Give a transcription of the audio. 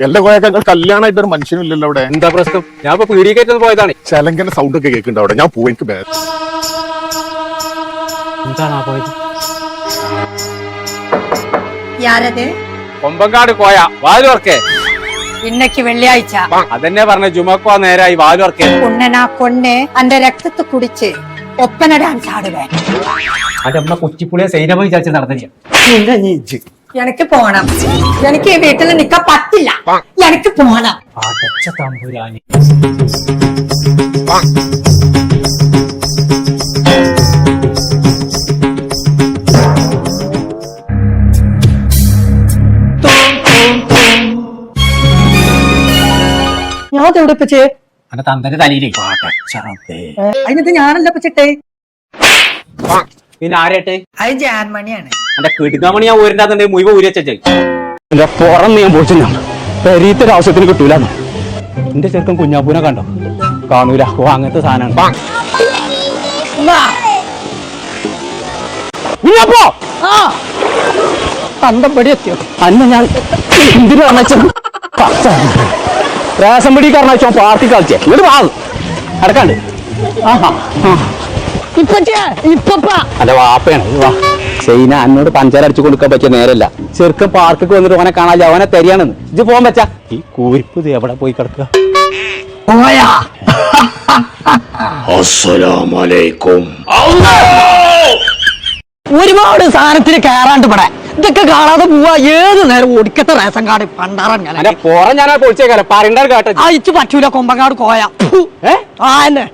എല്ലാ കോയക്കങ്ങൾ കല്യാണമായിട്ടൊരു മനുഷ്യനും ഇല്ലല്ലോ അവിടെ. എന്താ പ്രശ്നം? ഞാൻ ഇപ്പൊ പോയതാണ്. ചലങ്കന്റെ സൗണ്ട് ഒക്കെ കേൾക്കുന്നുണ്ട് അവിടെ. ഞാൻ പോയി എനിക്ക് ബേ- എന്താണ് കൊമ്പങ്കാട് കോയ വാലുവർക്കേ. இன்னைக்கு വെള്ളിയാഴ്ച. അതന്നെ പറഞ്ഞ ജുമക്കോ നേരായി വാലുവർക്കേ. കൊണ്ണനാ കൊണ്ണെ അന്റെ രക്തത്ത് കുടിച്ച് ഒപ്പനടാൻ ഒപ്പന ഡാൻസ് ആടുവേ അത് നമ്മളെ കുച്ചിപ്പുളിയെ സൈനമായി ചാച്ച നടന്നില്ല എനിക്ക് പോണം. എനിക്ക് ഈ വീട്ടിൽ നിൽക്കാൻ പറ്റില്ല. എനിക്ക് പോണം. ഞാൻ അതെവിടെ അന്റെ തന്തന്റെ തലയിലേ. അതിനകത്ത് ഞാനല്ല പച്ചട്ടെ പിന്നെ ആരേട്ടെ? അത് ജാൻമണിയാണ് എന്റെ കിടുക്കാമണി ഞാൻ ഊരിന്റെ മുഴുവൻ ഊരി വെച്ചേ എന്റെ പുറം ഞാൻ പോയിട്ടുണ്ട് പെരീത്തൊരു ആവശ്യത്തിന് കിട്ടൂല. എന്റെ ചെറുക്കൻ കുഞ്ഞാപ്പൂനെ കണ്ടോ? കാണൂല. ഓ അങ്ങനത്തെ സാധനമാണ്. കുഞ്ഞാപ്പോ! പന്തപ്പടി എത്തിയോ? അന്ന ഞാൻ എന്തിനു റേഷൻ പിടി കാരണോ പാർട്ടി കളിച്ചേ. എന്നിട്ട് വാ. അടക്കാണ്ട്. ആഹാ. ആ. അല്ല വാപ്പയാണ്. വാ. സൈന എന്നോട് പഞ്ചാര അടിച്ചു കൊടുക്കാൻ പറ്റിയ നേരല്ല. ചെറുക്കൻ പാർക്കിൽ വന്നിട്ട് ഓനെ കാണാല്ല അവനെ തരിയാണെന്ന്. ഇത് പോകാൻ പറ്റാ. ഈ കൂരിപ്പ് ഇത് എവിടെ പോയി കിടക്കുക? ഒരുപാട് സാധനത്തിന് കയറാണ്ട് ഇവിടെ. ഇതൊക്കെ കാണാതെ പോവാ. ഏത് നേരം ഒടുക്കത്തെ റേഷൻ കാർഡ് പണ്ടാറാൻ ഞാൻ അന്റെ പുറം ഞാനാ പൊളിച്ചേക്കാലോ പറയണ്ട കേട്ടോ. അയച്ചു പറ്റൂല കൊമ്പങ്ങാട് കോയ. ആ എന്നെ.